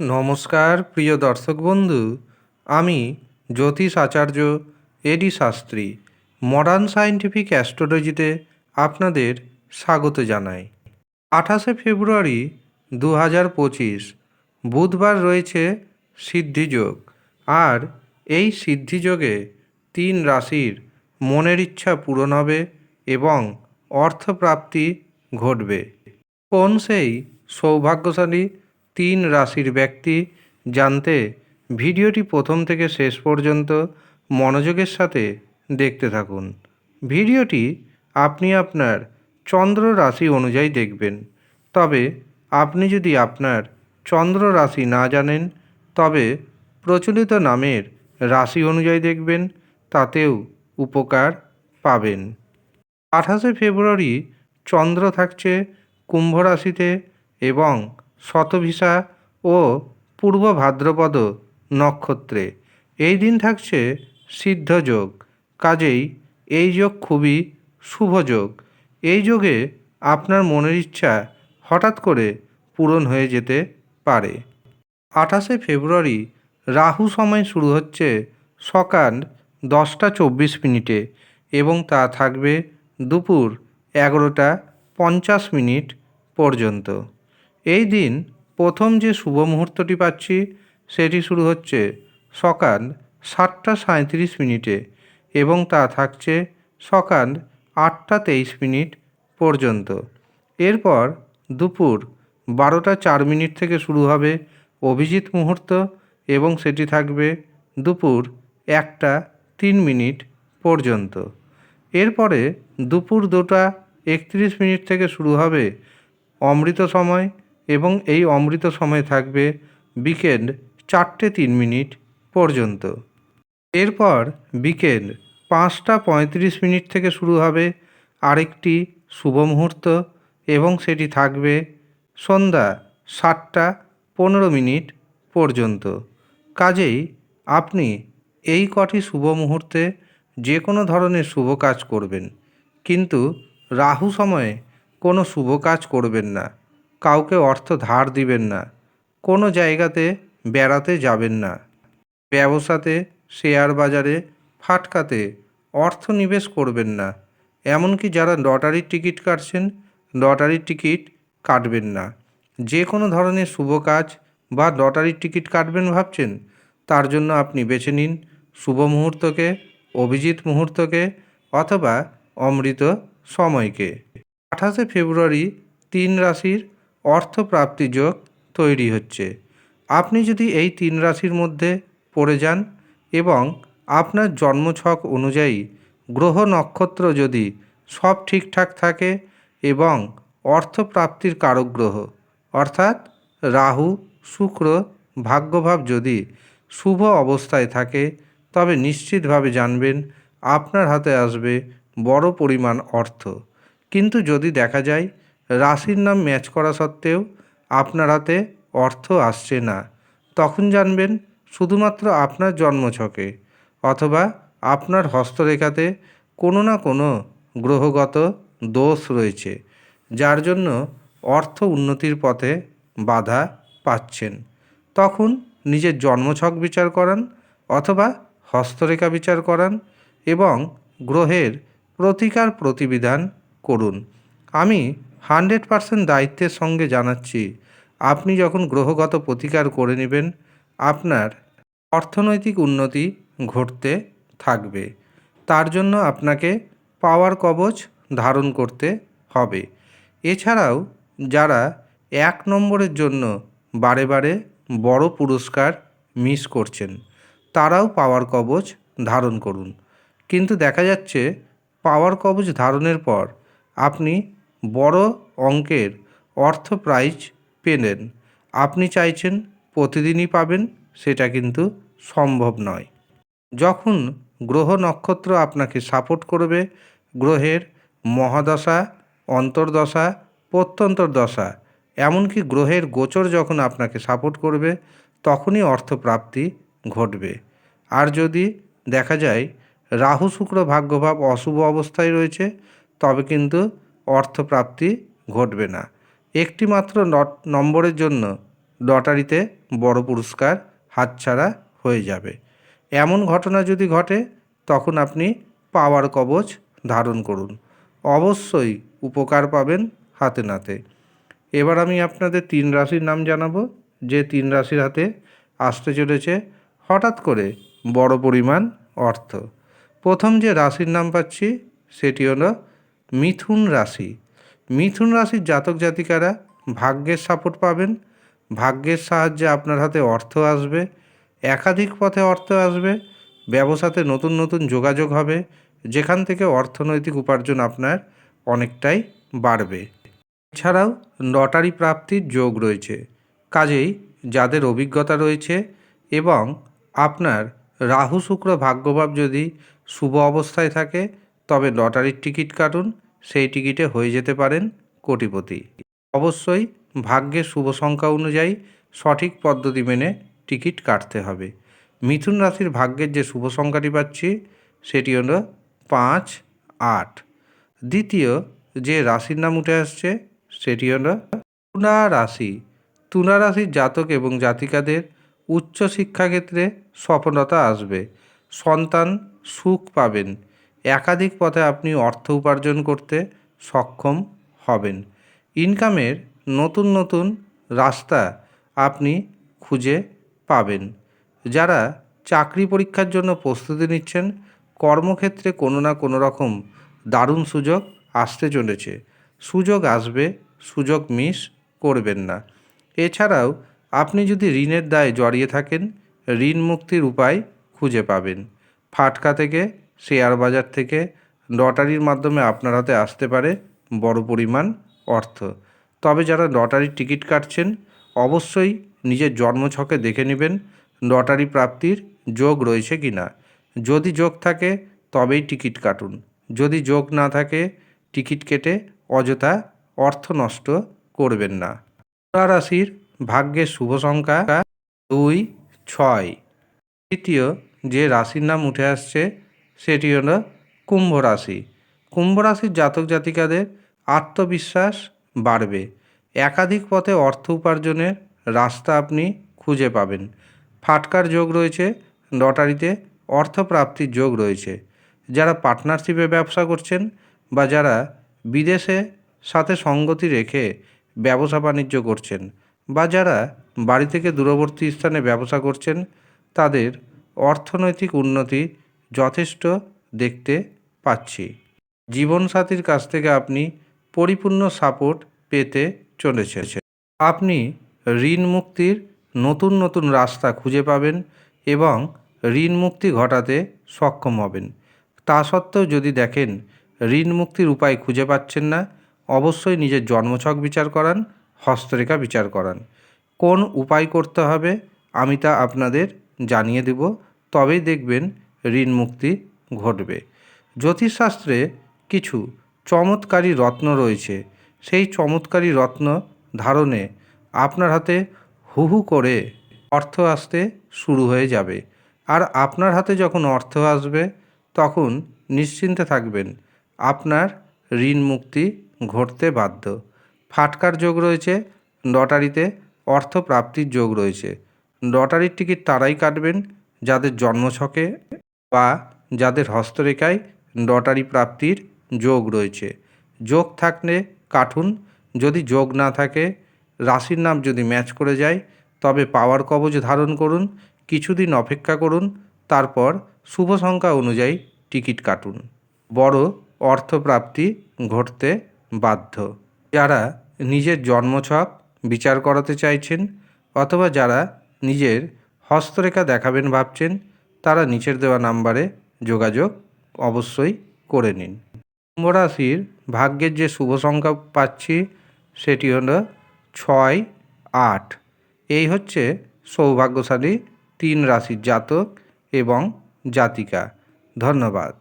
নমস্কার, প্রিয় দর্শক বন্ধু। আমি জ্যোতিষ আচার্য এডি শাস্ত্রী। মডার্ন সায়েন্টিফিক অ্যাস্ট্রোলজিতে আপনাদের স্বাগত জানাই। আঠাশে ফেব্রুয়ারি দু হাজার পঁচিশ, বুধবার রয়েছে সিদ্ধিযোগ আর এই সিদ্ধিযোগে তিন রাশির মনের ইচ্ছা পূরণ হবে এবং অর্থপ্রাপ্তি ঘটবে। কোন সেই সৌভাগ্যশালী তিন রাশির ব্যক্তি জানতে ভিডিওটি প্রথম থেকে শেষ পর্যন্ত মনোযোগের সাথে দেখতে থাকুন। ভিডিওটি আপনি আপনার চন্দ্র রাশি অনুযায়ী দেখবেন। তবে আপনি যদি আপনার চন্দ্র রাশি না জানেন, তবে প্রচলিত নামের রাশি অনুযায়ী দেখবেন, তাতেও উপকার পাবেন। আঠাশে ফেব্রুয়ারি চন্দ্র থাকছে কুম্ভ রাশিতে এবং শতভিসা ও পূর্ব ভাদ্রপদ নক্ষত্রে। এই দিন থাকছে সিদ্ধ যোগ। কাজেই এই যোগ খুবই শুভ যোগ। এই যোগে আপনার মনের ইচ্ছা হঠাৎ করে পূরণ হয়ে যেতে পারে। আঠাশে ফেব্রুয়ারি রাহু সময় শুরু হচ্ছে সকাল দশটা চব্বিশ মিনিটে এবং তা থাকবে দুপুর এগারোটা পঞ্চাশ মিনিট পর্যন্ত। এই দিন প্রথম যে শুভ মুহূর্তটি পাচ্ছি, সেটি শুরু হচ্ছে সকাল সাতটা সাঁত্রিশ মিনিটে এবং তা থাকছে সকাল আটটা তেইশ মিনিট পর্যন্ত। এরপর দুপুর বারোটা চার মিনিট থেকে শুরু হবে অভিজিৎ মুহূর্ত এবং সেটি থাকবে দুপুর একটা তিন মিনিট পর্যন্ত। এরপরে দুপুর দুটা একত্রিশ মিনিট থেকে শুরু হবে অমৃত সময় এবং এই অমৃত সময় থাকবে বিকেল চারটে তিন মিনিট পর্যন্ত। এরপর বিকেল পাঁচটা পঁয়ত্রিশ মিনিট থেকে শুরু হবে আরেকটি শুভ মুহূর্ত এবং সেটি থাকবে সন্ধ্যা সাতটা পনেরো মিনিট পর্যন্ত। কাজেই আপনি এই কটি শুভ মুহূর্তে যে কোনো ধরনের শুভ কাজ করবেন, কিন্তু রাহু সময়ে কোনো শুভ কাজ করবেন না। কাউকে অর্থ ধার দিবেন না। কোনো জায়গাতে বেড়াতে যাবেন না। ব্যবসাতে, শেয়ার বাজারে, ফাটকাতে অর্থ নিবেশ করবেন না। এমনকি যারা লটারির টিকিট কাটছেন, লটারির টিকিট কাটবেন না। যে কোনো ধরনের শুভ কাজ বা লটারির টিকিট কাটবেন ভাবছেন, তার জন্য আপনি বেছে নিন শুভ মুহূর্তকে, অভিজিৎ মুহূর্তকে অথবা অমৃত সময়কে। আঠাশে ফেব্রুয়ারি তিন রাশির অর্থপ্রাপ্তি যোগ তৈরি হচ্ছে। আপনি যদি এই তিন রাশির মধ্যে পড়ে যান এবং আপনার জন্মছক অনুযায়ী গ্রহ নক্ষত্র যদি সব ঠিকঠাক থাকে এবং অর্থপ্রাপ্তির কারক গ্রহ, অর্থাৎ রাহু, শুক্র, ভাগ্যভাব যদি শুভ অবস্থায় থাকে, তবে নিশ্চিতভাবে জানবেন আপনার হাতে আসবে বড় পরিমাণ অর্থ। কিন্তু যদি দেখা যায় রাশির নাম ম্যাচ করা সত্ত্বেও আপনার হাতে অর্থ আসছে না। তখন জানবেন শুধুমাত্র আপনার জন্মছকে অথবা আপনার হস্তরেখাতে কোনো না কোনো গ্রহগত দোষ রয়েছে, যার জন্য অর্থ উন্নতির পথে বাধা পাচ্ছেন। তখন নিজের জন্মছক বিচার করান অথবা হস্তরেখা বিচার করান এবং গ্রহের প্রতিকার প্রতিবিধান করুন। আমি হান্ড্রেড পারসেন্ট দায়িত্বের সঙ্গে জানাচ্ছি। আপনি যখন গ্রহগত প্রতিকার করে নেবেন, আপনার অর্থনৈতিক উন্নতি ঘটতে থাকবে। তার জন্য আপনাকে পাওয়ার কবচ ধারণ করতে হবে। এছাড়াও, যারা এক নম্বরের জন্য বারে বারে বড় পুরস্কার মিস করছেন, তারাও পাওয়ার কবচ ধারণ করুন। কিন্তু দেখা যাচ্ছে, পাওয়ার কবচ ধারণের পর আপনি বড় অঙ্কের অর্থ প্রাইজ পেলেন। আপনি চাইছেন প্রতিদিনই পাবেন, সেটা কিন্তু সম্ভব নয়। যখন গ্রহ নক্ষত্র আপনাকে সাপোর্ট করবে, গ্রহের মহাদশা, অন্তর্দশা প্রত্যন্তর দশা এমনকি গ্রহের গোচর যখন আপনাকে সাপোর্ট করবে, তখনই অর্থপ্রাপ্তি ঘটবে। আর যদি দেখা যায় রাহু শুক্র ভাগ্যভাব অশুভ অবস্থায় রয়েছে, তবে কিন্তু অর্থপ্রাপ্তি ঘটবে না। একটি মাত্র নম্বরের জন্য লটারিতে বড় পুরস্কার হাতছাড়া হয়ে যাবে। এমন ঘটনা যদি ঘটে, তখন আপনি পাওয়ার কবচ ধারণ করুন। অবশ্যই উপকার পাবেন হাতে নাতে। এবার আমি আপনাদের তিন রাশির নাম জানাব। যে তিন রাশির হাতে আসতে চলেছে হঠাৎ করে বড় পরিমাণ অর্থ। প্রথম যে রাশির নাম পাচ্ছি, সেটি হলো মিথুন রাশি। মিথুন রাশির জাতক জাতিকারা ভাগ্যের সাপোর্ট পাবেন। ভাগ্যের সাহায্যে আপনার হাতে অর্থ আসবে। একাধিক পথে অর্থ আসবে। ব্যবসাতে নতুন নতুন যোগাযোগ হবে। যেখান থেকে অর্থনৈতিক উপার্জন আপনার অনেকটাই বাড়বে। এছাড়াও লটারি প্রাপ্তির যোগ রয়েছে। কাজেই যাদের অভিজ্ঞতা রয়েছে এবং আপনার রাহু শুক্র ভাগ্যভাব যদি শুভ অবস্থায় থাকে, তবে লটারির টিকিট কাটুন। সেই টিকিটে হয়ে যেতে পারেন কোটিপতি। অবশ্যই ভাগ্যের শুভ সংখ্যা অনুযায়ী সঠিক পদ্ধতি মেনে টিকিট কাটতে হবে। মিথুন রাশির ভাগ্যের যে শুভ সংখ্যাটি পাচ্ছি, সেটি হলো পাঁচ, আট। দ্বিতীয় যে রাশির নাম উঠে আসছে, সেটি হলো তুলা রাশি। তুলা রাশির জাতক এবং জাতিকাদের উচ্চ শিক্ষাক্ষেত্রে সফলতা আসবে। সন্তান সুখ পাবেন। একাধিক পথে আপনি অর্থ উপার্জন করতে সক্ষম হবেন। ইনকামের নতুন নতুন রাস্তা আপনি খুঁজে পাবেন। যারা চাকরি পরীক্ষার জন্য প্রস্তুতি নিচ্ছেন, কর্মক্ষেত্রে কোনো না কোনো রকম দারুণ সুযোগ আসতে চলেছে। সুযোগ আসবে, সুযোগ মিস করবেন না। এছাড়াও আপনি যদি ঋণের দায়ে জড়িয়ে থাকেন, ঋণ মুক্তির উপায় খুঁজে পাবেন। ফাটকা থেকে শেয়ার বাজার থেকে লটারির মাধ্যমে আপনার হাতে আসতে পারে বড় পরিমাণ অর্থ। তবে যারা লটারির টিকিট কাটছেন, অবশ্যই নিজের জন্মছকে দেখে নেবেন লটারি প্রাপ্তির যোগ রয়েছে কি না যদি যোগ থাকে, তবেই টিকিট কাটুন। যদি যোগ না থাকে, টিকিট কেটে অযথা অর্থ নষ্ট করবেন না। রাশির ভাগ্যের শুভ সংখ্যা দুই, ছয়। তৃতীয় যে রাশির নাম উঠে আসছে সেটি হলো কুম্ভ রাশি। কুম্ভ রাশির জাতক জাতিকাদের আত্মবিশ্বাস বাড়বে। একাধিক পথে অর্থ উপার্জনের রাস্তা আপনি খুঁজে পাবেন। ফাটকার যোগ রয়েছে, লটারিতে অর্থপ্রাপ্তির যোগ রয়েছে। যারা পার্টনারশিপে ব্যবসা করছেন বা যারা বিদেশে সাথে সঙ্গতি রেখে ব্যবসা বাণিজ্য করছেন বা যারা বাড়ি থেকে দূরবর্তী স্থানে ব্যবসা করছেন, তাদের অর্থনৈতিক উন্নতি যথেষ্ট দেখতে পাচ্ছি। জীবনসাথীর কাছ থেকে আপনি পরিপূর্ণ সাপোর্ট পেতে চলেছেন। আপনি ঋণ মুক্তির নতুন নতুন রাস্তা খুঁজে পাবেন এবং ঋণ মুক্তি ঘটাতে সক্ষম হবেন। তা সত্ত্বেও যদি দেখেন ঋণ মুক্তির উপায় খুঁজে পাচ্ছেন না, অবশ্যই নিজের জন্মছক বিচার করান, হস্তরেখা বিচার করান। কোন উপায় করতে হবে আমি তা আপনাদের জানিয়ে দেব। তবেই দেখবেন ঋণ মুক্তি ঘটবে। জ্যোতিষশাস্ত্রে কিছু চমৎকারী রত্ন রয়েছে। সেই চমৎকারী রত্ন ধারণে আপনার হাতে হু হু করে অর্থ আসতে শুরু হয়ে যাবে। আর আপনার হাতে যখন অর্থ আসবে, তখন নিশ্চিন্তে থাকবেন, আপনার ঋণ মুক্তি ঘটতে বাধ্য। ফাটকার যোগ রয়েছে, লটারিতে অর্থ প্রাপ্তির যোগ রয়েছে। লটারির টিকিট তারাই কাটবেন, যাদের জন্মছকে বা যাদের হস্তরেখায় লটারি প্রাপ্তির যোগ রয়েছে। যোগ থাকলে কাটুন যদি যোগ না থাকে, রাশির নাম যদি ম্যাচ করে যায়, তবে পাওয়ার কবচ ধারণ করুন, কিছুদিন অপেক্ষা করুন, তারপর শুভ সংখ্যা অনুযায়ী টিকিট কাটুন। বড় অর্থপ্রাপ্তি ঘটতে বাধ্য। যারা নিজের জন্মছক বিচার করাতে চাইছেন, অথবা যারা নিজের হস্তরেখা দেখাবেন ভাবছেন তারা নিচের দেওয়া নাম্বারে যোগাযোগ অবশ্যই করে নিন। কুম্ভ রাশির ভাগ্যের যে শুভ সংখ্যা পাচ্ছি সেটি হল ছয় আট। এই হচ্ছে সৌভাগ্যশালী তিন রাশির জাতক এবং জাতিকা। ধন্যবাদ।